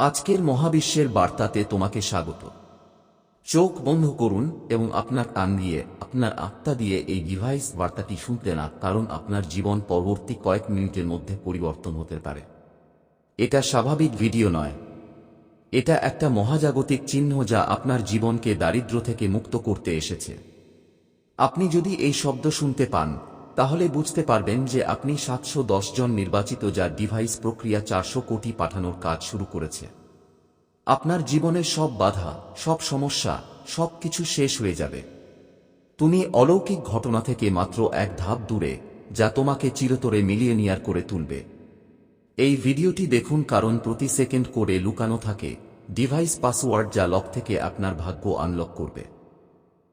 আজকের মহাবিশ্বের বার্তাতে তোমাকে স্বাগত। চোখ বন্ধ করুন এবং আপনার কান দিয়ে, আপনার আত্মা দিয়ে এই ডিভাইস বার্তাটি শুনতে না, কারণ আপনার জীবন পরবর্তী কয়েক মিনিটের মধ্যে পরিবর্তন হতে পারে। এটা স্বাভাবিক ভিডিও নয়। এটা একটা মহাজাগতিক চিহ্ন যা আপনার জীবনকে দারিদ্র থেকে মুক্ত করতে এসেছে। আপনি যদি এই শব্দ শুনতে পান তাহলে বুঝতে পারবেন যে আপনি সাতশো জন নির্বাচিত যার ডিভাইস প্রক্রিয়া চারশো কোটি পাঠানোর কাজ শুরু করেছে। আপনার জীবনের সব বাধা, সব সমস্যা, সব কিছু শেষ হয়ে যাবে। তুমি অলৌকিক ঘটনা থেকে মাত্র এক ধাপ দূরে, যা তোমাকে চিরতরে মিলিয়নিয়ার করে তুলবে। এই ভিডিওটি দেখুন কারণ প্রতি সেকেন্ড করে লুকানো থাকে, ডিভাইস পাসওয়ার্ড যা লক থেকে আপনার ভাগ্য আনলক করবে।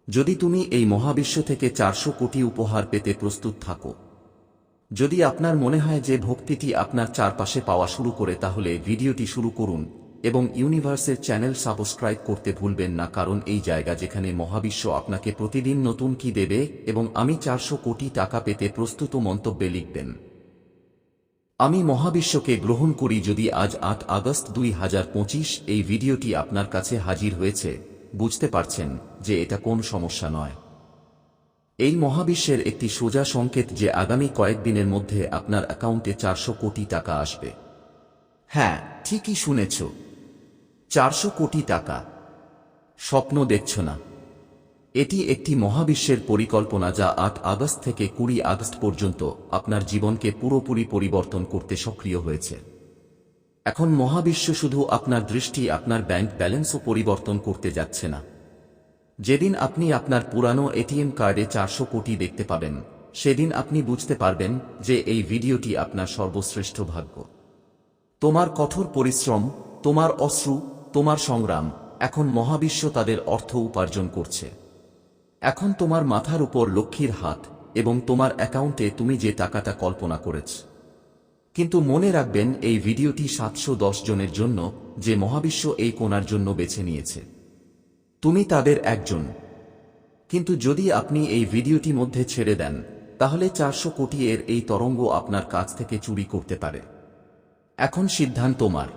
যদি তুমি এই মহাবিশ্ব থেকে চারশো কোটি উপহার পেতে প্রস্তুত থাকো। যদি আপনার মনে হয় যে ভক্তিটি আপনার চারপাশে পাওয়া শুরু করে, তাহলে ভিডিওটি শুরু করুন এবং ইউনিভার্সের চ্যানেল সাবস্ক্রাইব করতে ভুলবেন না, কারণ এই জায়গা যেখানে মহাবিশ্ব আপনাকে প্রতিদিন নতুন কি দেবে এবং আমি চারশো কোটি টাকা পেতে প্রস্তুত মন্তব্যে লিখবেন। আমি মহাবিশ্বকে গ্রহণ করি যদি আজ আট আগস্ট দুই হাজার পঁচিশ এই ভিডিওটি আপনার কাছে হাজির হয়েছে। বুঝতে পারছেন যে এটা কোন সমস্যা নয়। এই মহাবিশ্বের একটি সোজা সংকেত যে আগামী কয়েকদিনের মধ্যে আপনার অ্যাকাউন্টে চারশো কোটি টাকা আসবে। হ্যাঁ ঠিকই শুনেছ। চারশো কোটি টাকা। স্বপ্ন দেখছ না। এটি একটি মহাবিশ্বের পরিকল্পনা যা আট আগস্ট থেকে কুড়ি আগস্ট পর্যন্ত আপনার জীবনকে পুরোপুরি পরিবর্তন করতে সক্রিয় হয়েছে। এখন মহাবিশ্ব শুধু আপনার দৃষ্টি, আপনার ব্যাংক ব্যালেন্সও পরিবর্তন করতে যাচ্ছে না। যেদিন আপনি আপনার পুরানো এটিএম কার্ডে চারশো কোটি দেখতে পাবেন, সেদিন আপনি বুঝতে পারবেন যে এই ভিডিওটি আপনার সর্বশ্রেষ্ঠ ভাগ্য। তোমার কঠোর পরিশ্রম, তোমার অশ্রু, তোমার সংগ্রাম, এখন মহাবিশ্ব তাদের অর্থ উপার্জন করছে। এখন তোমার মাথার উপর লক্ষ্মীর হাত এবং তোমার অ্যাকাউন্টে তুমি যে টাকাটা কল্পনা করেছ কিন্তু মনে রাখবেন, এই ভিডিওটি সাতশো দশ জনের জন্য যে মহাবিশ্ব এই কোনার জন্য বেছে নিয়েছে। তুমি তাদের একজন। কিন্তু যদি আপনি এই ভিডিওটি মধ্যে ছেড়ে দেন, তাহলে চারশো কোটি এর এই তরঙ্গ আপনার কাছ থেকে চুরি করতে পারে। এখন সিদ্ধান্ত তোমার।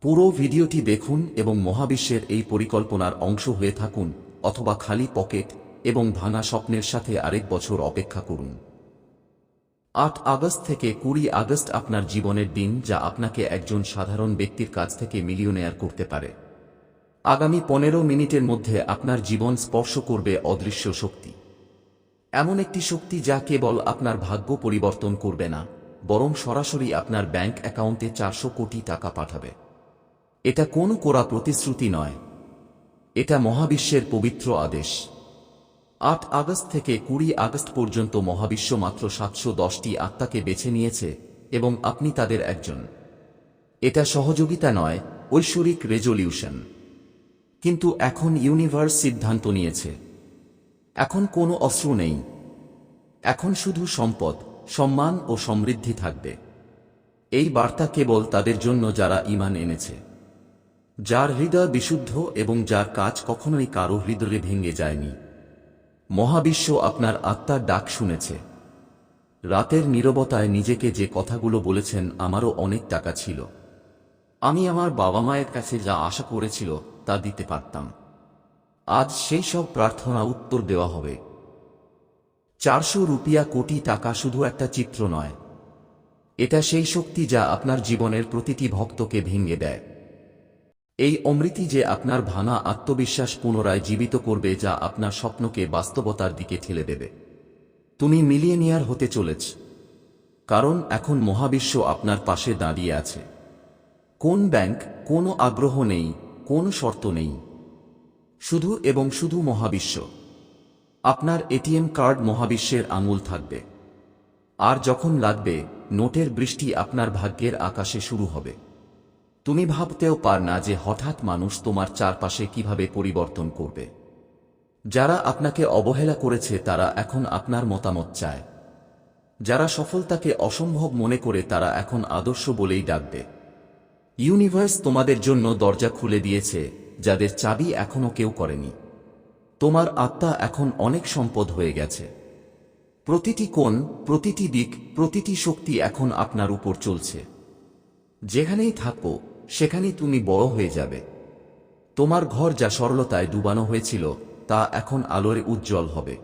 পুরো ভিডিওটি দেখুন এবং মহাবিশ্বের এই পরিকল্পনার অংশ হয়ে থাকুন, অথবা খালি পকেট এবং ভাঙা স্বপ্নের সাথে আরেক বছর অপেক্ষা করুন। আট আগস্ট থেকে কুড়ি আগস্ট আপনার জীবনের দিন যা আপনাকে একজন সাধারণ ব্যক্তির কাছ থেকে মিলিয়নেয়ার করতে পারে। আগামী পনেরো মিনিটের মধ্যে আপনার জীবন স্পর্শ করবে অদৃশ্য শক্তি। এমন একটি শক্তি যা কেবল আপনার ভাগ্য পরিবর্তন করবে না, বরং সরাসরি আপনার ব্যাংক অ্যাকাউন্টে চারশো কোটি টাকা পাঠাবে। এটা কোনো কোরা প্রতিশ্রুতি নয়। এটা মহাবিশ্বের পবিত্র আদেশ। আট আগস্ট থেকে কুড়ি আগস্ট পর্যন্ত মহাবিশ্ব মাত্র সাতশো দশটি আত্মাকে বেছে নিয়েছে এবং আপনি তাদের একজন। এটা সহযোগিতা নয়, ঐশ্বরিক রেজলিউশন। কিন্তু এখন ইউনিভার্স সিদ্ধান্ত নিয়েছে। এখন কোনো অস্ত্র নেই। এখন শুধু সম্পদ, সম্মান ও সমৃদ্ধি থাকবে। এই বার্তা কেবল তাদের জন্য যারা ইমান এনেছে। যার হৃদয় বিশুদ্ধ এবং যার কাজ কখনোই কারও হৃদয়ে ভেঙে যায়নি। মহাবিশ্ব আপনার আত্মার ডাক শুনেছে। রাতের নীরবতায় নিজেকে যে কথাগুলো বলেছেন, আমারও অনেক টাকা ছিল। আমি আমার বাবা মায়ের কাছে যা আশা করেছিল, তা দিতে পারতাম। আজ সেই সব প্রার্থনা উত্তর দেওয়া হবে। চারশো রুপিয়া কোটি টাকা শুধু একটা চিত্র নয়। এটা সেই শক্তি যা আপনার জীবনের প্রতিটি ভক্তকে ভেঙে দেয়। এই অমৃতি যে আপনার ভাঙা আত্মবিশ্বাস পুনরায় জীবিত করবে যা আপনার স্বপ্নকে বাস্তবতার দিকে ঠেলে দেবে। তুমি মিলিয়নিয়ার হতে চলেছ। কারণ এখন মহাবিশ্ব আপনার পাশে দাঁড়িয়ে আছে। কোন ব্যাংক কোনো আগ্রহ নেই, কোন শর্ত নেই। শুধু এবং শুধু মহাবিশ্ব। আপনার এটিএম কার্ড মহাবিশ্বের আঙুল থাকবে। আর যখন লাগবে, নোটের বৃষ্টি আপনার ভাগ্যের আকাশে শুরু হবে। তুমি ভাবতেও পার না যে হঠাৎ মানুষ তোমার চারপাশে কীভাবে পরিবর্তন করবে। যারা আপনাকে অবহেলা করেছে, তারা এখন আপনার মতামত চায়। যারা সফলতাকে অসম্ভব মনে করে, তারা এখন আদর্শ বলেই ডাকবে। ইউনিভার্স তোমাদের জন্য দরজা খুলে দিয়েছে, যাদের চাবি এখনও কেউ করেনি। তোমার আত্মা এখন অনেক সম্পদ হয়ে গেছে। প্রতিটি কোণ, প্রতিটি দিক, প্রতিটি শক্তি এখন আপনার উপর চলছে। যেখানেই থাকো সেখানেই তুমি বড় হয়ে যাবে। তোমার ঘর যা সরলতায় ডুবানো হয়েছিল, তা এখন আলোরে উজ্জ্বল হবে।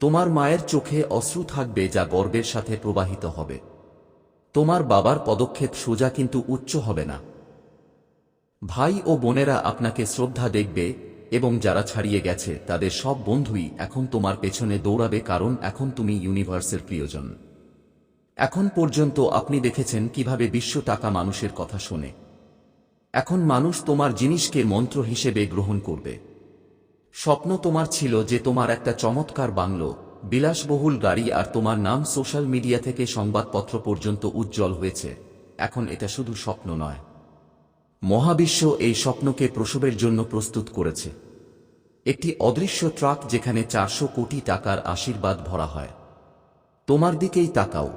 তোমার মায়ের চোখে অশ্রু থাকবে যা গর্বের সাথে প্রবাহিত হবে। তোমার বাবার পদক্ষেপ সোজা কিন্তু উচ্চ হবে না। ভাই ও বোনেরা আপনাকে শ্রদ্ধা দেখবে এবং যারা ছাড়িয়ে গেছে, তাদের সব বন্ধুই এখন তোমার পেছনে দৌড়াবে কারণ এখন তুমি ইউনিভার্সের প্রিয়জন। এখন পর্যন্ত আপনি দেখেছেন কীভাবে বিশ্ব টাকা মানুষের কথা শোনে। এখন মানুষ তোমার জিনিসকে মন্ত্র হিসেবে গ্রহণ করবে। স্বপ্ন তোমার ছিল যে তোমার একটা চমৎকার বাংলো, বিলাসবহুল গাড়ি আর তোমার নাম সোশ্যাল মিডিয়া থেকে সংবাদপত্র পর্যন্ত উজ্জ্বল হয়েছে। এখন এটা শুধু স্বপ্ন নয়। মহাবিশ্ব এই স্বপ্নকে প্রসবের জন্য প্রস্তুত করেছে। একটি অদৃশ্য ট্রাক যেখানে চারশো কোটি টাকার আশীর্বাদ ভরা হয়। তোমার দিকেই তাকাও।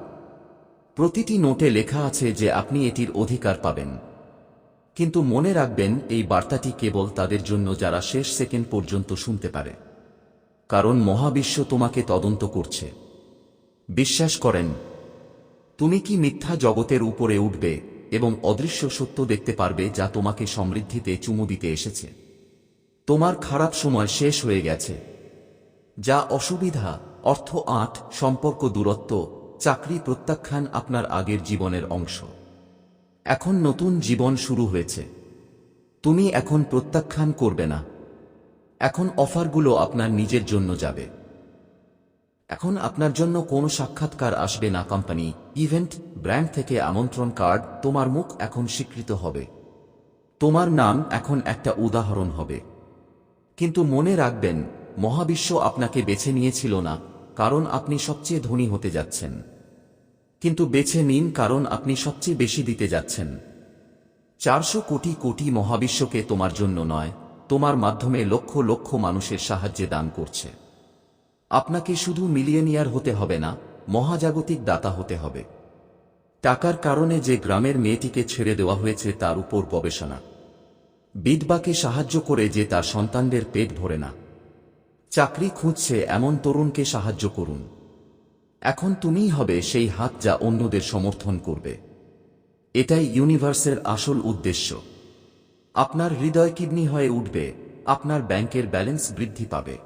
প্রতিটি নোটে লেখা আছে যে আপনি এটির অধিকার পাবেন। কিন্তু মনে রাখবেন, এই বার্তাটি কেবল তাদের জন্য যারা শেষ সেকেন্ড পর্যন্ত শুনতে পারে। কারণ মহাবিশ্ব তোমাকে তদন্ত করছে। বিশ্বাস করেন, তুমি কি মিথ্যা জগতের উপরে উঠবে এবং অদৃশ্য সত্য দেখতে পারবে যা তোমাকে সমৃদ্ধিতে চুমু দিতে এসেছে। তোমার খারাপ সময় শেষ হয়ে গেছে, যা অসুবিধা, অর্থ আট, সম্পর্ক দূরত্ব, চাকরি প্রত্যাখ্যান আপনার আগের জীবনের অংশ। এখন নতুন জীবন শুরু হয়েছে। তুমি এখন প্রত্যাখ্যান করবে না। এখন অফারগুলো আপনার নিজের জন্য যাবে। এখন আপনার জন্য কোনো সাক্ষাৎকার আসবে না কোম্পানি, ইভেন্ট, ব্র্যান্ড থেকে আমন্ত্রণ কার্ড, তোমার মুখ এখন স্বীকৃত হবে। তোমার নাম এখন একটা উদাহরণ হবে। কিন্তু মনে রাখবেন, মহাবিশ্ব আপনাকে বেছে নিয়েছিল না, কারণ আপনি সবচেয়ে ধনী হতে যাচ্ছেন। কিন্তু বেছে নিন কারণ আপনি সবচেয়ে বেশি দিতে যাচ্ছেন। চারশো কোটি কোটি মহাবিশ্বকে তোমার জন্য নয়, তোমার মাধ্যমে লক্ষ লক্ষ মানুষের সাহায্যে দান করছে। আপনাকে শুধু মিলিয়নিয়ার হতে হবে না, মহাজাগতিক দাতা হতে হবে। টাকার কারণে যে গ্রামের মেয়েটিকে ছেড়ে দেওয়া হয়েছে তার উপর গবেষণা। বিধবাকে সাহায্য করে যে তার সন্তানদের পেট ভরে না। চাকরি খুঁজছে এমন তরুণকে সাহায্য করুন। এখন তুমিই হবে সেই হাত যা অন্যদের সমর্থন করবে। এটাই ইউনিভার্সের আসল উদ্দেশ্য। আপনার হৃদয় কিডনি হয়ে উঠবে, আপনার ব্যাংকের ব্যালেন্স বৃদ্ধি পাবে।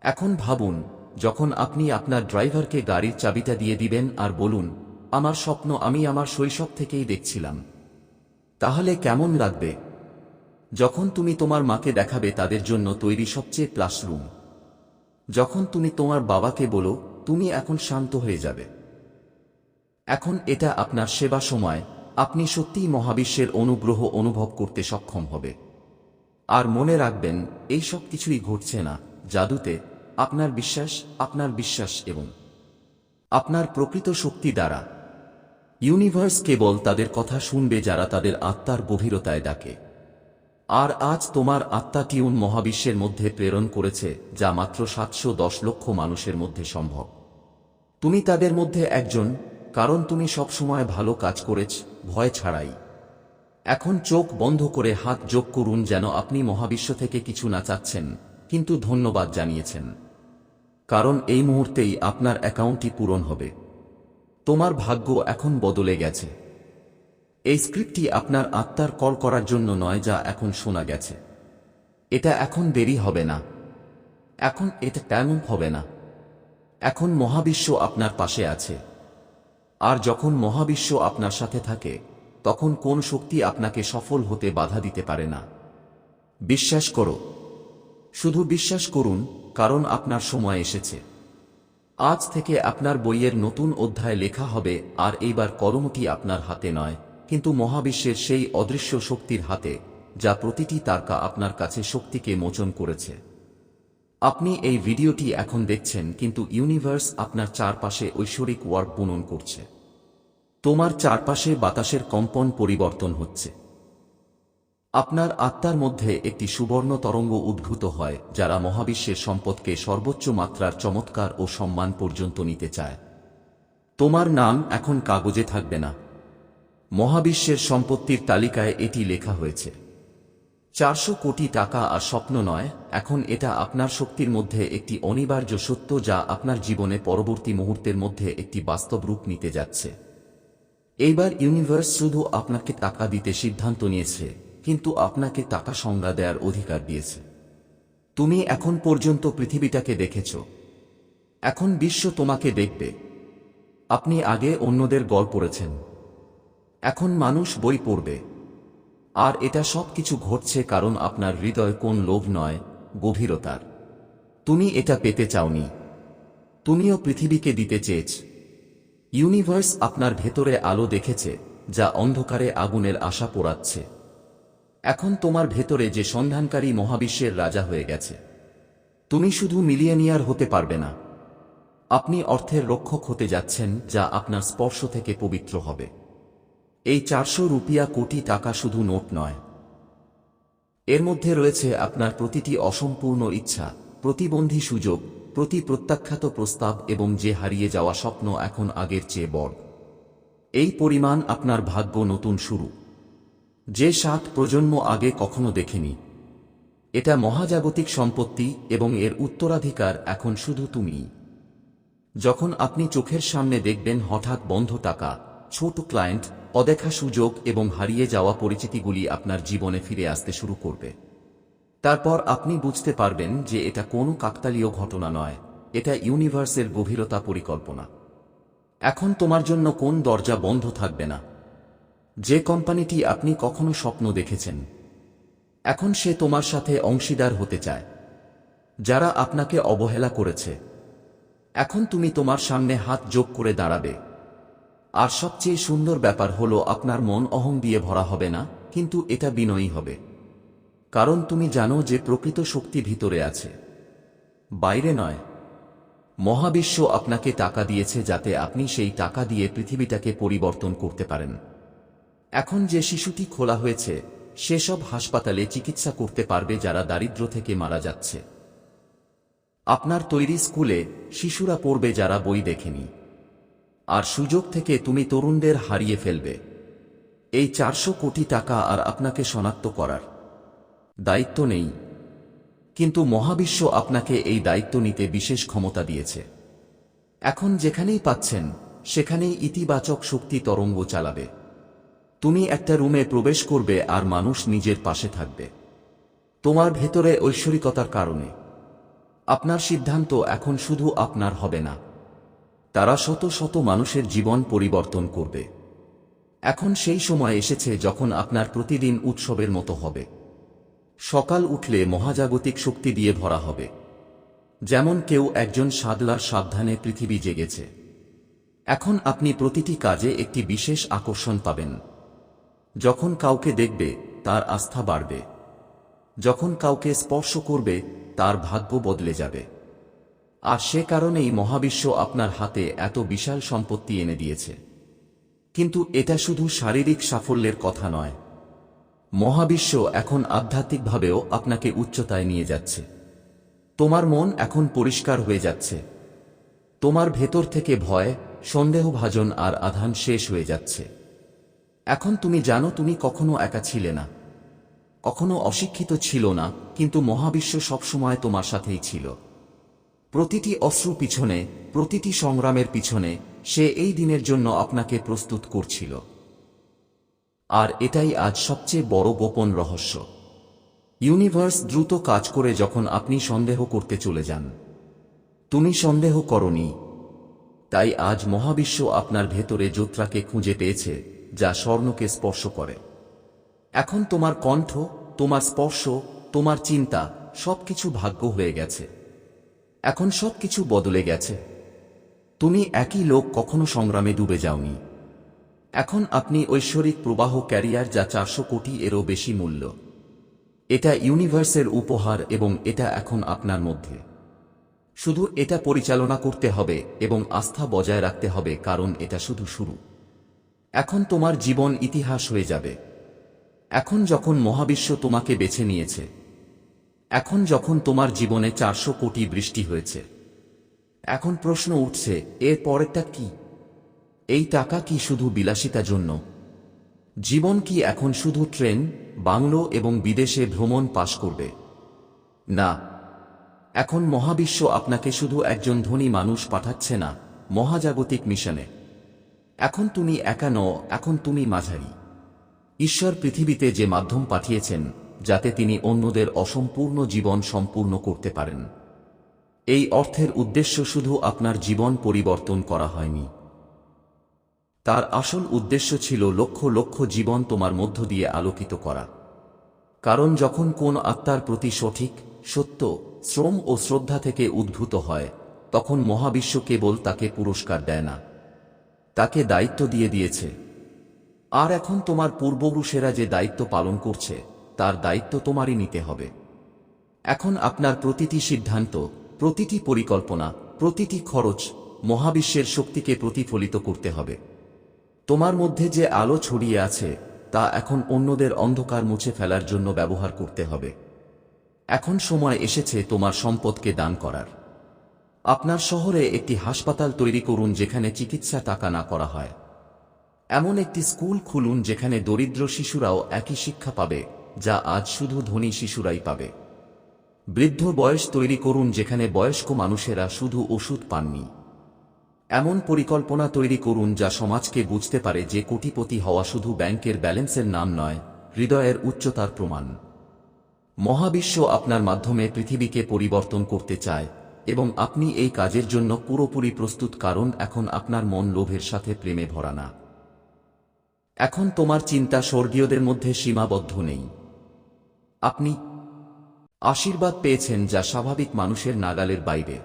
এখন ভাবুন, যখন আপনি আপনার ড্রাইভারকে গাড়ির চাবিটা দিয়ে দিবেন আর বলুন, আমার স্বপ্ন আমি আমার শৈশব থেকেই দেখছিলাম। তাহলে কেমন লাগবে? যখন তুমি তোমার মাকে দেখাবে তাদের জন্য তৈরি সবচেয়ে ক্লাসরুম। যখন তুমি তোমার বাবাকে বলো তুমি এখন শান্ত হয়ে যাবে। এখন এটা আপনার সেবা সময়, আপনি সত্যিই মহাবিশ্বের অনুগ্রহ অনুভব করতে সক্ষম হবে। আর মনে রাখবেন, এই সব কিছুই ঘটছে না, জাদুতে, আপনার বিশ্বাস আপনার বিশ্বাস এবং আপনার প্রকৃত শক্তি দ্বারা। ইউনিভার্স কেবল তাদের কথা শুনবে যারা তাদের আত্মার গভীরতায় ডাকে। আর আজ তোমার আত্মা টিউন মহাবিশ্বের মধ্যে প্রেরণ করেছে, যা মাত্র সাতশো দশ লক্ষ মানুষের মধ্যে সম্ভব। তুমি তাদের মধ্যে একজন, কারণ তুমি সবসময় ভালো কাজ করেছ, ভয় ছাড়াই। এখন চোখ বন্ধ করে হাত যোগ করুন যেন আপনি মহাবিশ্ব থেকে কিছু না চাচ্ছেন, কিন্তু ধন্যবাদ জানিয়েছেন। কারণ এই মুহূর্তেই আপনার অ্যাকাউন্টটি পূরণ হবে। তোমার ভাগ্য এখন বদলে গেছে। এই স্ক্রিপ্টটি আপনার আত্মার কল করার জন্য নয় যা এখন শোনা গেছে। এটা এখন দেরি হবে না। এখন এটা তেমন হবে না। এখন মহাবিশ্ব আপনার পাশে আছে। আর যখন মহাবিশ্ব আপনার সাথে থাকে, তখন কোন শক্তি আপনাকে সফল হতে বাধা দিতে পারে না। বিশ্বাস করো। শুধু বিশ্বাস করুন, কারণ আপনার সময় এসেছে। আজ থেকে আপনার বইয়ের নতুন অধ্যায় লেখা হবে, আর এইবার কলমটি আপনার হাতে নয়। কিন্তু মহাবিশ্বের সেই অদৃশ্য শক্তির হাতে, যা প্রতিটি তারকা আপনার কাছে শক্তিকে মোচন করেছে। আপনি এই ভিডিওটি এখন দেখছেন কিন্তু ইউনিভার্স আপনার চারপাশে ঐশ্বরিক ওয়ার্ক বুনন করছে। তোমার চারপাশে বাতাসের কম্পন পরিবর্তন হচ্ছে। আপনার আত্মার মধ্যে একটি সুবর্ণ তরঙ্গ উদ্ভূত হয়, যারা মহাবিশ্বের সম্পদকে সর্বোচ্চ মাত্রার চমৎকার ও সম্মান পর্যন্ত নিতে চায়। তোমার নাম এখন কাগজে থাকবে না। মহাবিশ্বের সম্পত্তির তালিকায় এটি লেখা হয়েছে। চারশো কোটি টাকা আর স্বপ্ন নয়, এখন এটা আপনার শক্তির মধ্যে একটি অনিবার্য সত্য যা আপনার জীবনে পরবর্তী মুহূর্তের মধ্যে একটি বাস্তব রূপ নিতে যাচ্ছে। এইবার ইউনিভার্স শুধু আপনাকে টাকা দিতে সিদ্ধান্ত নিয়েছে, কিন্তু আপনাকে টাকা সংজ্ঞা দেওয়ার অধিকার দিয়েছে। তুমি এখন পর্যন্ত পৃথিবীটাকে দেখেছ। এখন বিশ্ব তোমাকে দেখবে। আপনি আগে অন্যদের গল্প পড়েছেন। এখন মানুষ বই পড়বে। আর এটা সব কিছু ঘটছে কারণ আপনার হৃদয় কোন লোভ নয়, গভীরতার। তুমি এটা পেতে চাওনি। তুমিও পৃথিবীকে দিতে চেয়েছ। ইউনিভার্স আপনার ভেতরে আলো দেখেছে, যা অন্ধকারে আগুনের আশা পোড়াচ্ছে। এখন তোমার ভেতরে যে সন্ধানকারী মহাবিশ্বের রাজা হয়ে গেছে। তুমি শুধু মিলিয়নিয়ার হতে পারবে না। আপনি অর্থের রক্ষক হতে যাচ্ছেন, যা আপনার স্পর্শ থেকে পবিত্র হবে। এই চারশো রুপিয়া কোটি টাকা শুধু নোট নয়। এর মধ্যে রয়েছে আপনার প্রতিটি অসম্পূর্ণ ইচ্ছা, প্রতিবন্ধী সুযোগ, প্রতি প্রত্যাখ্যাত প্রস্তাব এবং যে হারিয়ে যাওয়া স্বপ্ন এখন আগের চেয়ে বড়। এই পরিমাণ আপনার ভাগ্য নতুন শুরু। যে সাত প্রজন্ম আগে কখনো দেখেনি। এটা মহাজাগতিক সম্পত্তি এবং এর উত্তরাধিকার এখন শুধু তুমিই। যখন আপনি চোখের সামনে দেখবেন হঠাৎ বন্ধ টাকা ছোট ক্লায়েন্ট, অদেখা সুযোগ এবং হারিয়ে যাওয়া পরিচিতিগুলি আপনার জীবনে ফিরে আসতে শুরু করবে। তারপর আপনি বুঝতে পারবেন যে এটা কোনো কাকতালীয় ঘটনা নয়, এটা ইউনিভার্সের গভীরতা পরিকল্পনা। এখন তোমার জন্য কোন দরজা বন্ধ থাকবে না? যে কোম্পানিটি আপনি কখনো স্বপ্ন দেখেছেন। এখন সে তোমার সাথে অংশীদার হতে চায়। যারা আপনাকে অবহেলা করেছে। এখন তুমি তোমার সামনে হাত যোগ করে দাঁড়াবে। আর সবচেয়ে সুন্দর ব্যাপার হলো আপনার মন অহং দিয়ে ভরা হবে না, কিন্তু এটা বিনয়ী হবে। কারণ তুমি জানো যে প্রকৃত শক্তি ভিতরে আছে। বাইরে নয়। মহাবিশ্ব আপনাকে টাকা দিয়েছে যাতে আপনি সেই টাকা দিয়ে পৃথিবীটাকে পরিবর্তন করতে পারেন। এখন যে শিশুটি খোলা হয়েছে সেসব হাসপাতালে চিকিৎসা করতে পারবে যারা দারিদ্র থেকে মারা যাচ্ছে। আপনার তৈরি স্কুলে শিশুরা পড়বে যারা বই দেখেনি। আর সুযোগ থেকে তুমি তরুণদের হারিয়ে ফেলবে। এই চারশো কোটি টাকা আর আপনাকে শনাক্ত করার দায়িত্ব নেই। কিন্তু মহাবিশ্ব আপনাকে এই দায়িত্ব নিতে বিশেষ ক্ষমতা দিয়েছে। এখন যেখানেই পাচ্ছেন, সেখানেই ইতিবাচক শক্তি তরঙ্গ চালাবে। তুমি একটা রুমে প্রবেশ করবে আর মানুষ নিজের পাশে থাকবে। তোমার ভেতরে ঐশ্বরিকতার কারণে। আপনার সিদ্ধান্ত এখন শুধু আপনার হবে না। তারা শত শত মানুষের জীবন পরিবর্তন করবে। এখন সেই সময় এসেছে যখন আপনার প্রতিদিন উৎসবের মতো হবে। সকাল উঠলে মহাজাগতিক শক্তি দিয়ে ভরা হবে। যেমন কেউ একজন সাদলার সাবধানে পৃথিবী জেগেছে। এখন আপনি প্রতিটি কাজে একটি বিশেষ আকর্ষণ পাবেন। যখন কাউকে দেখবে, তার আস্থা বাড়বে। যখন কাউকে স্পর্শ করবে, তার ভাগ্য বদলে যাবে। আর সে কারণেই মহাবিশ্ব আপনার হাতে এত বিশাল সম্পত্তি এনে দিয়েছে। কিন্তু এটা শুধু শারীরিক সাফল্যের কথা নয়। মহাবিশ্ব এখন আধ্যাত্মিকভাবেও আপনাকে উচ্চতায় নিয়ে যাচ্ছে। তোমার মন এখন পরিষ্কার হয়ে যাচ্ছে। তোমার ভেতর থেকে ভয় সন্দেহভাজন আর আধান শেষ হয়ে যাচ্ছে। এখন তুমি জানো তুমি কখনো একা ছিলে না। কখনো অশিক্ষিত ছিল না, কিন্তু মহাবিশ্ব সবসময় তোমার সাথেই ছিল। প্রতিটি অশ্রু পিছনে, প্রতিটি সংগ্রামের পিছনে, সে এই দিনের জন্য আপনাকে প্রস্তুত করছিল। আর এটাই আজ সবচেয়ে বড় গোপন রহস্য। ইউনিভার্স দ্রুত কাজ করে যখন আপনি সন্দেহ করতে চলে যান। তুমি সন্দেহ করনি। তাই আজ মহাবিশ্ব আপনার ভেতরে যোত্রাকে খুঁজে পেয়েছে, যা স্বর্ণকে স্পর্শ করে। এখন তোমার কণ্ঠ, তোমার স্পর্শ, তোমার চিন্তা, সবকিছু ভাগ্য হয়ে গেছে। এখন সবকিছু বদলে গেছে। তুমি একই লোক কখনো সংগ্রামে ডুবে যাওনি। এখন আপনি ঐশ্বরিক প্রবাহ ক্যারিয়ার যা চারশো কোটি এরও বেশি মূল্য। এটা ইউনিভার্সের উপহার এবং এটা এখন আপনার মধ্যে। শুধু এটা পরিচালনা করতে হবে এবং আস্থা বজায় রাখতে হবে কারণ এটা শুধু শুরু। এখন তোমার জীবন ইতিহাস হয়ে যাবে। এখন যখন মহাবিশ্ব তোমাকে বেছে নিয়েছে এখন যখন তোমার জীবনে চারশো কোটি বৃষ্টি হয়েছে, এখন প্রশ্ন উঠছে, এর পরেরটা কি? এই টাকা কি শুধু বিলাসিতার জন্য? জীবন কি এখন শুধু ট্রেন, বাংলো এবং বিদেশে ভ্রমণ পাশ করবে? না। এখন মহাবিশ্ব আপনাকে শুধু একজন ধনী মানুষ পাঠাচ্ছে না, মহাজাগতিক মিশনে। এখন তুমি একা ন এখন তুমি মাঝারি। ঈশ্বর পৃথিবীতে যে মাধ্যম পাঠিয়েছেন যাতে তিনি অন্যদের অসম্পূর্ণ জীবন সম্পূর্ণ করতে পারেন। এই অর্থের উদ্দেশ্য শুধু আপনার জীবন পরিবর্তন করা হয়নি। তার আসল উদ্দেশ্য ছিল লক্ষ লক্ষ জীবন তোমার মধ্য দিয়ে আলোকিত করা। কারণ যখন কোন আত্মার প্রতি সঠিক, সত্য, শ্রম ও শ্রদ্ধা থেকে উদ্ভূত হয়, তখন মহাবিশ্ব কেবল তাকে পুরস্কার দেয় না। তাকে দায়িত্ব দিয়ে দিয়েছে। আর এখন তোমার পূর্বপুরুষেরা যে দায়িত্ব পালন করছে তার দায়িত্ব তোমারই নিতে হবে। এখন আপনার প্রতিটি সিদ্ধান্ত, প্রতিটি পরিকল্পনা, প্রতিটি খরচ মহাবিশ্বের শক্তিকে প্রতিফলিত করতে হবে। তোমার মধ্যে যে আলো ছড়িয়ে আছে, তা এখন অন্যদের অন্ধকার মুছে ফেলার জন্য ব্যবহার করতে হবে। এখন সময় এসেছে তোমার সম্পদকে দান করার। আপনার শহরে একটি হাসপাতাল তৈরি করুন যেখানে চিকিৎসা টাকা না করা হয়। এমন একটি স্কুল খুলুন যেখানে দরিদ্র শিশুরাও একই শিক্ষা পাবে। যা আজ শুধু ধনী শিশুরাই পাবে। বৃদ্ধ বয়স তৈরি করুন যেখানে বয়স্ক মানুষেরা শুধু ওষুধ পাননি। এমন পরিকল্পনা তৈরি করুন যা সমাজকে বুঝতে পারে যে কোটিপতি হওয়া শুধু ব্যাংকের ব্যালেন্সের নাম নয়, হৃদয়ের উচ্চতার প্রমাণ। মহাবিশ্ব আপনার মাধ্যমে পৃথিবীকে পরিবর্তন করতে চায় এবং আপনি এই কাজের জন্য পুরোপুরি প্রস্তুত কারণ এখন আপনার মন লোভের সাথে প্রেমে ভরা না। এখন তোমার চিন্তা স্বর্গীয়দের মধ্যে সীমাবদ্ধ নেই। আপনি আশীর্বাদ পেয়েছেন যা স্বাভাবিক মানুষের নাগালের বাইরে।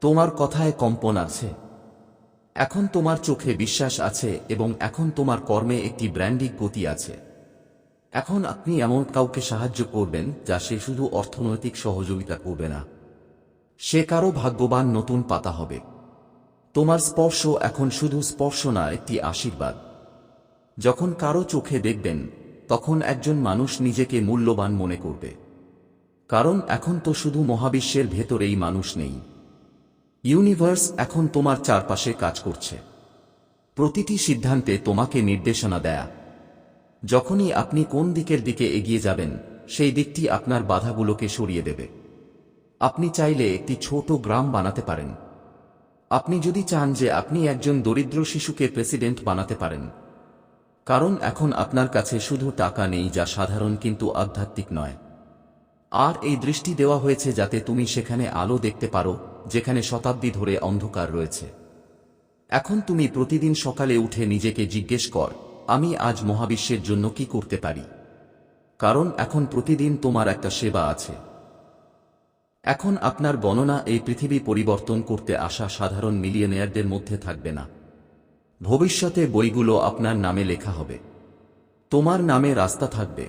তোমার কথায় কম্পন আছে। এখন তোমার চোখে বিশ্বাস আছে এবং এখন তোমার কর্মে একটি ব্র্যান্ডিক গতি আছে। এখন আপনি এমন কাউকে সাহায্য করবেন যা সে শুধু অর্থনৈতিক সহযোগিতা করবে না। সে কারও ভাগ্যবান নতুন পাতা হবে। তোমার স্পর্শ এখন শুধু স্পর্শ না, একটি আশীর্বাদ। যখন কারও চোখে দেখবেন তখন একজন মানুষ নিজেকে মূল্যবান মনে করবে। কারণ এখন তো শুধু মহাবিশ্বের ভেতরেই মানুষ নেই। ইউনিভার্স এখন তোমার চারপাশে কাজ করছে। প্রতিটি সিদ্ধান্তে তোমাকে নির্দেশনা দেয়া। যখনই আপনি কোন দিকের দিকে এগিয়ে যাবেন, সেই দিকটি আপনার বাধাগুলোকে সরিয়ে দেবে। আপনি চাইলে একটি ছোট গ্রাম বানাতে পারেন। আপনি যদি চান যে আপনি একজন দরিদ্র শিশুকে প্রেসিডেন্ট বানাতে পারেন কারণ এখন আপনার কাছে শুধু টাকা নেই যা সাধারণ কিন্তু আধ্যাত্মিক নয়। আর এই দৃষ্টি দেওয়া হয়েছে যাতে তুমি সেখানে আলো দেখতে পারো, যেখানে শতাব্দী ধরে অন্ধকার রয়েছে। এখন তুমি প্রতিদিন সকালে উঠে নিজেকে জিজ্ঞেস কর, আমি আজ মহাবিশ্বের জন্য কি করতে পারি? কারণ এখন প্রতিদিন তোমার একটা সেবা আছে। এখন আপনার গণনা এই পৃথিবী পরিবর্তন করতে আসা সাধারণ মিলিয়নেয়ারদের মধ্যে থাকবে না। ভবিষ্যতে বইগুলো আপনার নামে লেখা হবে। তোমার নামে রাস্তা থাকবে।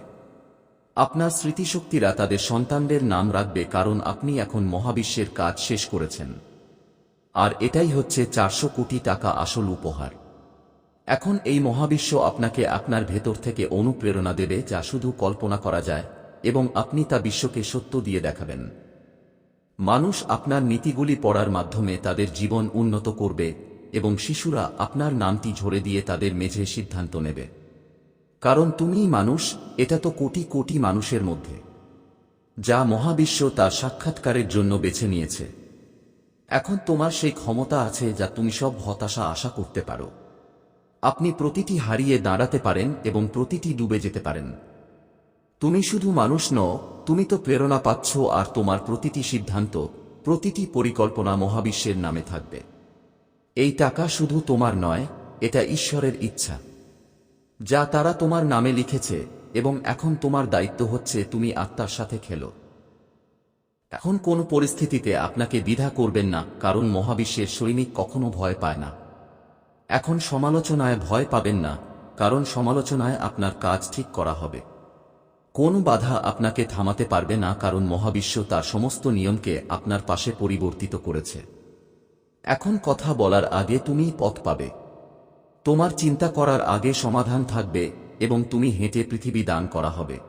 আপনার স্মৃতিশক্তিরা তাদের সন্তানদের নাম রাখবে কারণ আপনি এখন মহাবিশ্বের কাজ শেষ করেছেন। আর এটাই হচ্ছে চারশো কোটি টাকা আসল উপহার। এখন এই মহাবিশ্ব আপনাকে আপনার ভেতর থেকে অনুপ্রেরণা দেবে যা শুধু কল্পনা করা যায় এবং আপনি তা বিশ্বকে সত্য দিয়ে দেখাবেন। মানুষ আপনার নীতিগুলি পড়ার মাধ্যমে তাদের জীবন উন্নত করবে এবং শিশুরা আপনার নামটি ঝরে দিয়ে তাদের মেঝে সিদ্ধান্ত নেবে। কারণ তুমিই মানুষ, এটা তো কোটি কোটি মানুষের মধ্যে। যা মহাবিশ্ব তার সাক্ষাৎকারের জন্য বেছে নিয়েছে। এখন তোমার সেই ক্ষমতা আছে যা তুমি সব হতাশা আশা করতে পারো। আপনি প্রতিটি হারিয়ে দাঁড়াতে পারেন এবং প্রতিটি ডুবে যেতে পারেন। তুমি শুধু মানুষ নও, তুমি তো প্রেরণা পাচ্ছ আর তোমার প্রতিটি সিদ্ধান্ত, প্রতিটি পরিকল্পনা মহাবিশ্বের নামে থাকবে। এই টাকা শুধু তোমার নয়, এটা ঈশ্বরের ইচ্ছা। যা তারা তোমার নামে লিখেছে এবং এখন তোমার দায়িত্ব হচ্ছে তুমি আত্মার সাথে খেলো। এখন কোন পরিস্থিতিতে আপনাকে দ্বিধা করবেন না, কারণ মহাবিশ্বের সৈনিক কখনো ভয় পায় না। এখন সমালোচনায় ভয় পাবেন না, কারণ সমালোচনায় আপনার কাজ ঠিক করা হবে। কোন বাধা আপনাকে থামাতে পারবে না, কারণ মহাবিশ্ব তার সমস্ত নিয়মকে আপনার পাশে পরিবর্তিত করেছে। এখন কথা বলার আগে তুমি পথ পাবে। তোমার চিন্তা করার আগে সমাধান থাকবে এবং তুমি হেঁটে পৃথিবী দান করা হবে।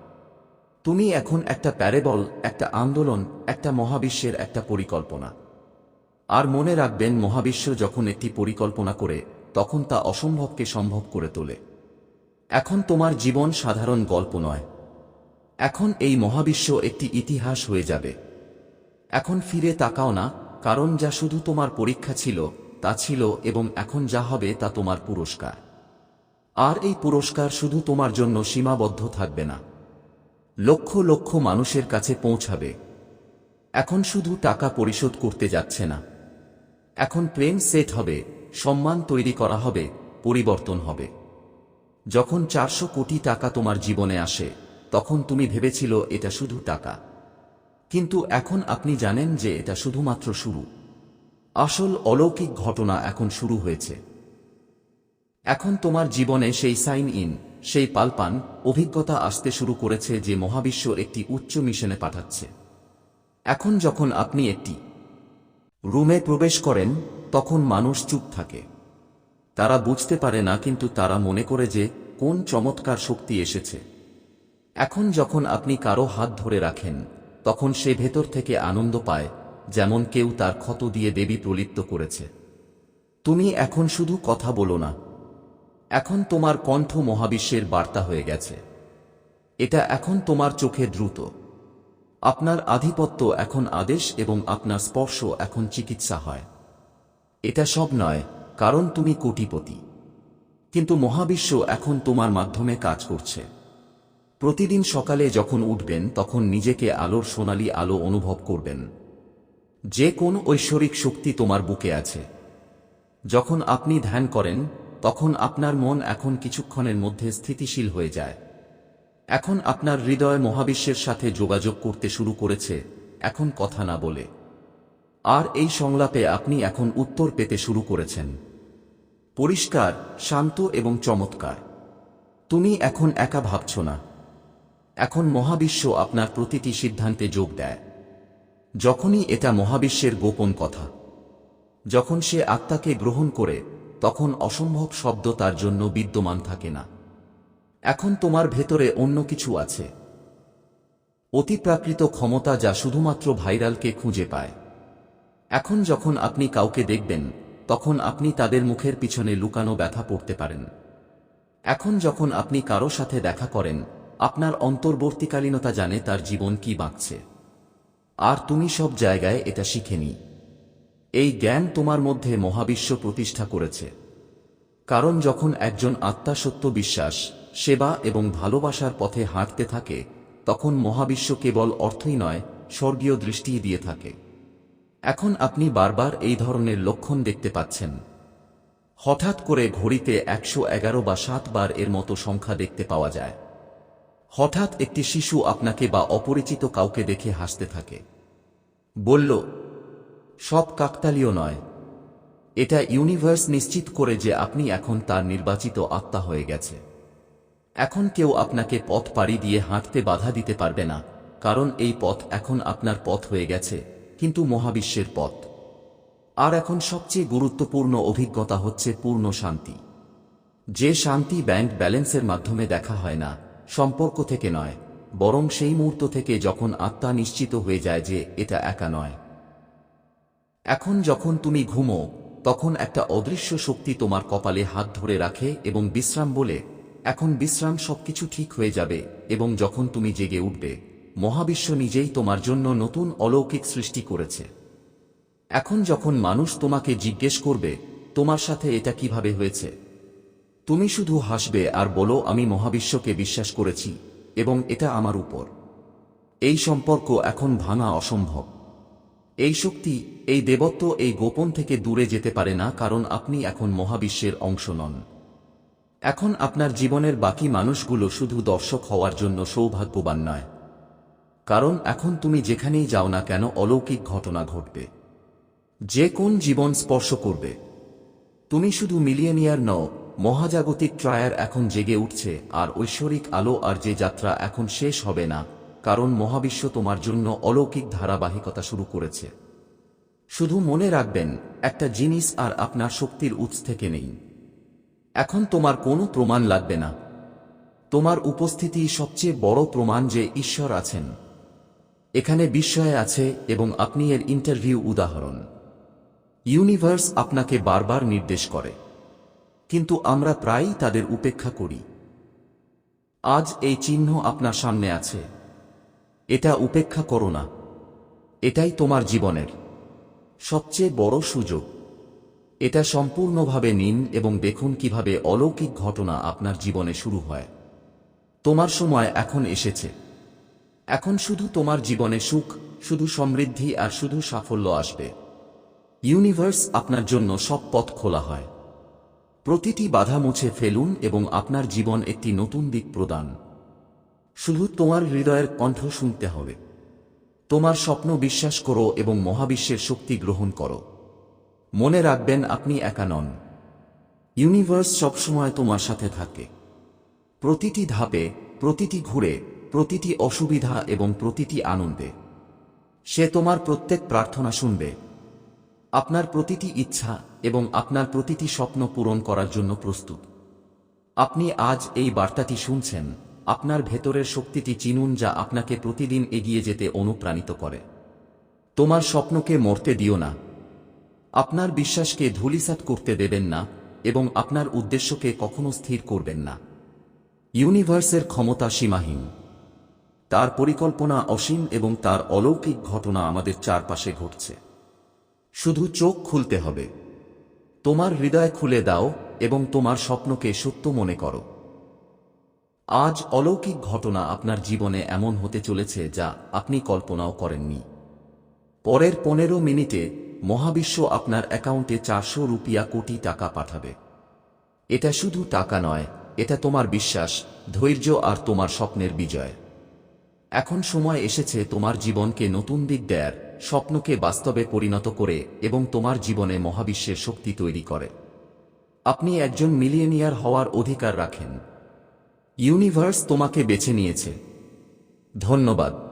তুমি এখন একটা প্যারেবল, একটা আন্দোলন, একটা মহাবিশ্বের একটা পরিকল্পনা। আর মনে রাখবেন, মহাবিশ্ব যখন একটি পরিকল্পনা করে, তখন তা অসম্ভবকে সম্ভব করে তোলে। এখন তোমার জীবন সাধারণ গল্প নয়। এখন এই মহাবিশ্ব একটি ইতিহাস হয়ে যাবে। এখন ফিরে তাকাও না কারণ যা শুধু তোমার পরীক্ষা ছিল, তা ছিল এবং এখন যা হবে তা তোমার পুরস্কার। আর এই পুরস্কার শুধু তোমার জন্য সীমাবদ্ধ থাকবে না। লক্ষ লক্ষ মানুষের কাছে পৌঁছাবে। এখন শুধু টাকা পরিশোধ করতে যাচ্ছে না। এখন প্রেম সেট হবে, সম্মান তৈরি করা হবে, পরিবর্তন হবে। যখন চারশো কোটি টাকা তোমার জীবনে আসে, তখন তুমি ভেবেছিল এটা শুধু টাকা। কিন্তু এখন আপনি জানেন যে এটা শুধুমাত্র শুরু। আসল অলৌকিক ঘটনা এখন শুরু হয়েছে। এখন তোমার জীবনে সেই সাইন ইন সেই পালপান, অভিজ্ঞতা আসতে শুরু করেছে যে মহাবিশ্ব একটি উচ্চ মিশনে পাঠাচ্ছে। এখন যখন আপনি একটি রুমে প্রবেশ করেন, তখন মানুষ চুপ থাকে। তারা বুঝতে পারে না কিন্তু তারা মনে করে যে কোন চমৎকার শক্তি এসেছে। এখন যখন আপনি কারও হাত ধরে রাখেন তখন সে ভেতর থেকে আনন্দ পায়, যেমন কেউ তার ক্ষত দিয়ে দেবী প্রলিপ্ত করেছে। তুমি এখন শুধু কথা বলো না। এখন তোমার কণ্ঠ মহাবিশ্বের বার্তা হয়ে গেছে। এটা এখন তোমার চোখে দ্রুত। আপনার আধিপত্য এখন আদেশ এবং আপনার স্পর্শ এখন চিকিৎসা হয়। এটা সব নয়, কারণ তুমি কোটিপতি। কিন্তু মহাবিশ্ব এখন তোমার মাধ্যমে কাজ করছে। প্রতিদিন সকালে যখন উঠবেন, তখন নিজেকে আলোর সোনালি আলো অনুভব করবেন। যে কোন ঐশ্বরিক শক্তি তোমার বুকে আছে। যখন আপনি ধ্যান করেন, তখন আপনার মন এখন কিছুক্ষণের মধ্যে স্থিতিশীল হয়ে যায়। এখন আপনার হৃদয় মহাবিশ্বের সাথে যোগাযোগ করতে শুরু করেছে, এখন কথা না বলে। আর এই সংলাপে আপনি এখন উত্তর পেতে শুরু করেছেন। পরিষ্কার, শান্ত এবং চমৎকার। তুমি এখন একা ভাবছ না। এখন মহাবিশ্ব আপনার প্রতিটি সিদ্ধান্তে যোগ দেয়। যখনই এটা মহাবিশ্বের গোপন কথা। যখন সে আত্মাকে গ্রহণ করে, তখন অসম্ভব শব্দ তার জন্য বিদ্যমান থাকে না। এখন তোমার ভেতরে অন্য কিছু আছে। অতিপ্রাকৃত ক্ষমতা যা শুধুমাত্র ভাইরালকে খুঁজে পায়। এখন যখন আপনি কাউকে দেখবেন, তখন আপনি তাদের মুখের পিছনে লুকানো ব্যথা পড়তে পারেন। এখন যখন আপনি কারও সাথে দেখা করেন আপনার অন্তর্বর্তীকালীনতা জানে তার জীবন কি বাঁকছে। আর তুমি সব জায়গায় এটা শিখেনি এই জ্ঞান তোমার মধ্যে মহাবিশ্ব প্রতিষ্ঠা করেছে। কারণ যখন একজন আত্মা সত্য বিশ্বাস, সেবা এবং ভালোবাসার পথে হাঁটতে থাকে, তখন মহাবিশ্ব কেবল অর্থই নয়, স্বর্গীয় দৃষ্টি দিয়ে থাকে। এখন আপনি বারবার এই ধরনের লক্ষণ দেখতে পাচ্ছেন। হঠাৎ করে ঘড়িতে একশো এগারো বা সাত বার এর মতো সংখ্যা দেখতে পাওয়া যায়। হঠাৎ একটি শিশু আপনাকে বা অপরিচিত কাউকে দেখে হাসতে থাকে। বলল, সব কাকতালীয় নয়। এটা ইউনিভার্স নিশ্চিত করে যে আপনি এখন তার নির্বাচিত আত্মা হয়ে গেছে। এখন কেউ আপনাকে পথ পাড়ি দিয়ে হাঁটতে বাধা দিতে পারবে না, কারণ এই পথ এখন আপনার পথ হয়ে গেছে, কিন্তু মহাবিশ্বের পথ। আর এখন সবচেয়ে গুরুত্বপূর্ণ অভিজ্ঞতা হচ্ছে পূর্ণ শান্তি। যে শান্তি ব্যাংক ব্যালেন্সের মাধ্যমে দেখা হয় না সম্পর্ক থেকে নয়, বরং সেই মুহূর্ত থেকে যখন আত্মা নিশ্চিত হয়ে যায় যে এটা একা নয়। এখন যখন তুমি ঘুমো, তখন একটা অদৃশ্য শক্তি তোমার কপালে হাত ধরে রাখে এবং বিশ্রাম বলে, এখন বিশ্রাম সবকিছু ঠিক হয়ে যাবে। এবং যখন তুমি জেগে উঠবে, মহাবিশ্ব নিজেই তোমার জন্য নতুন অলৌকিক সৃষ্টি করেছে। এখন যখন মানুষ তোমাকে জিজ্ঞেস করবে, তোমার সাথে এটা কীভাবে হয়েছে? তুমি শুধু হাসবে আর বলো, আমি মহাবিশ্বকে বিশ্বাস করেছি এবং এটা আমার উপর। এই সম্পর্ক এখন ভাঙা অসম্ভব। এই শক্তি, এই দেবত্ব এই গোপন থেকে দূরে যেতে পারে না, কারণ আপনি এখন মহাবিশ্বের অংশ নন। এখন আপনার জীবনের বাকি মানুষগুলো শুধু দর্শক হওয়ার জন্য সৌভাগ্যবান নয়। কারণ এখন তুমি যেখানেই যাও না কেন, অলৌকিক ঘটনা ঘটবে। যে কোন জীবন স্পর্শ করবে। তুমি শুধু মিলিয়নিয়ার নও মহাজাগতিক ট্রায়ার এখন জেগে উঠছে, আর ঐশ্বরিক আলো আর যে যাত্রা এখন শেষ হবে না, কারণ মহাবিশ্ব তোমার জন্য অলৌকিক ধারাবাহিকতা শুরু করেছে। শুধু মনে রাখবেন, একটা জিনিস আর আপনার শক্তির উৎস থেকে নেই। এখন তোমার কোনো প্রমাণ লাগবে না। তোমার উপস্থিতি সবচেয়ে বড় প্রমাণ যে ঈশ্বর আছেন। এখানে বিস্ময় আছে এবং আপনি এর ইন্টারভিউ উদাহরণ। ইউনিভার্স আপনাকে বারবার নির্দেশ করে। কিন্তু আমরা প্রায়ই তাদের উপেক্ষা করি। আজ এই চিহ্ন আপনার সামনে আছে। এটা উপেক্ষা করো না। এটাই তোমার জীবনের সবচেয়ে বড় সুযোগ। এটা সম্পূর্ণভাবে নিন এবং দেখুন কীভাবে অলৌকিক ঘটনা আপনার জীবনে শুরু হয়। তোমার সময় এখন এসেছে। এখন শুধু তোমার জীবনে সুখ, শুধু সমৃদ্ধি আর শুধু সাফল্য আসবে। ইউনিভার্স আপনার জন্য সব পথ খোলা হয়। প্রতিটি বাধা মুছে ফেলুন এবং আপনার জীবন একটি নতুন দিক প্রদান। শুধু তোমার হৃদয়ের কণ্ঠ শুনতে হবে। তোমার স্বপ্ন বিশ্বাস করো এবং মহাবিশ্বের শক্তি গ্রহণ করো। মনে রাখবেন আপনি একা নন। ইউনিভার্স সবসময় তোমার সাথে থাকে। প্রতিটি ধাপে, প্রতিটি ঘুরে, প্রতিটি অসুবিধা এবং প্রতিটি আনন্দে। সে তোমার প্রত্যেক প্রার্থনা শুনবে। আপনার প্রতিটি ইচ্ছা এবং আপনার প্রতিটি স্বপ্ন পূরণ করার জন্য প্রস্তুত। আপনি আজ এই বার্তাটি শুনছেন, আপনার ভেতরের শক্তিটি চিনুন যা আপনাকে প্রতিদিন এগিয়ে যেতে অনুপ্রাণিত করে। তোমার স্বপ্নকে মরতে দিও না। আপনার বিশ্বাসকে ধূলিসাৎ করতে দেবেন না এবং আপনার উদ্দেশ্যকে কখনো স্থির করবেন না। ইউনিভার্সের ক্ষমতা সীমাহীন। তার পরিকল্পনা অসীম এবং তার অলৌকিক ঘটনা আমাদের চারপাশে ঘটছে। শুধু চোখ খুলতে হবে। তোমার হৃদয় খুলে দাও এবং তোমার স্বপ্নকে সত্য মনে করো। আজ অলৌকিক ঘটনা আপনার জীবনে এমন হতে চলেছে যা আপনি কল্পনাও করেননি। পরের পনেরো মিনিটে মহাবিশ্ব আপনার অ্যাকাউন্টে চারশো রুপিয়া কোটি টাকা পাঠাবে। এটা শুধু টাকা নয়, এটা তোমার বিশ্বাস, ধৈর্য আর তোমার স্বপ্নের বিজয়। এখন সময় এসেছে তোমার জীবনকে নতুন দিক দেয়ার। স্বপ্নকে বাস্তবে পরিণত করে এবং তোমার জীবনে মহাবিশ্বের শক্তি তৈরি করে। আপনি একজন মিলিয়নিয়ার হওয়ার অধিকার রাখেন। ইউনিভার্স তোমাকে বেছে নিয়েছে। ধন্যবাদ।